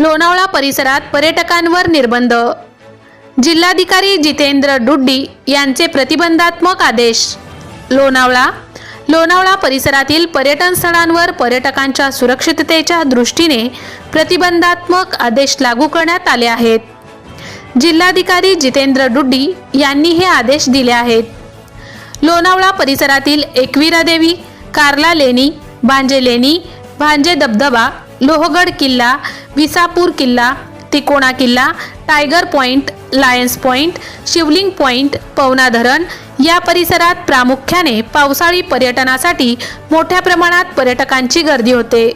लोणावळा परिसरात पर्यटकांवर निर्बंध. जिल्हाधिकारी जितेंद्र डुड्डी यांचे प्रतिबंधात्मक आदेश. लोणावळा लोणावळा परिसरातील पर्यटन स्थळांवर पर्यटकांच्या सुरक्षिततेच्या दृष्टीने प्रतिबंधात्मक आदेश लागू करण्यात आले आहेत. जिल्हाधिकारी जितेंद्र डुड्डी यांनी हे आदेश दिले आहेत. लोणावळा परिसरातील एकविरा देवी कार्ला लेणी भांजे लेणी भांजे धबधबा लोहगड किल्ला विसापूर किल्ला तिकोणा किल्ला tiger point lions point Shivling point Pawna धरण या परिसरात प्रामुख्याने पावसाळी पर्यटनासाठी मोठ्या प्रमाणात पर्यटकांची गर्दी होते.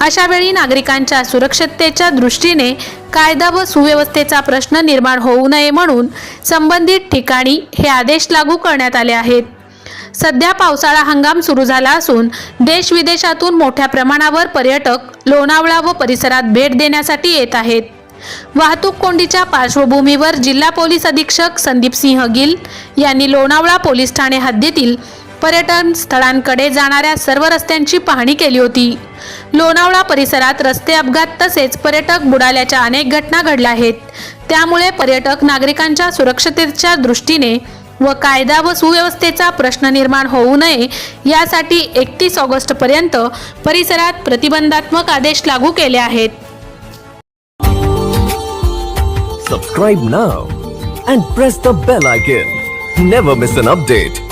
अशा वेळी नागरिकांच्या सुरक्षिततेच्या दृष्टीने कायदा व सुव्यवस्थेचा प्रश्न निर्माण होऊ नये म्हणून संबंधित ठिकाणी हे आदेश लागू करण्यात आले आहेत. सध्या पावसाळा हंगाम सुरू झाला असून देश विदेशातून मोठ्या प्रमाणावर पर्यटक लोणावळा व परिसरात भेट देण्यासाठी येत आहेत. वाहतूक कोंडीच्या पार्श्वभूमीवर जिल्हा पोलीस अधीक्षक संदीप सिंह गिल यांनी लोणावळा पोलीस ठाणे हद्दीतील पर्यटन स्थळांकडे जाणाऱ्या सर्व रस्त्यांची पाहणी केली होती. लोणावळा परिसरात रस्ते अपघात तसेच पर्यटक बुडाल्याच्या अनेक घटना घडल्या आहेत. त्यामुळे पर्यटक नागरिकांच्या सुरक्षतेच्या दृष्टीने व कायदा व सुव्यवस्थेचा प्रश्न निर्माण होऊ नये यासाठी एकतीस ऑगस्ट पर्यंत परिसरात प्रतिबंधात्मक आदेश लागू केले आहेत. Subscribe now and press the bell icon never miss an update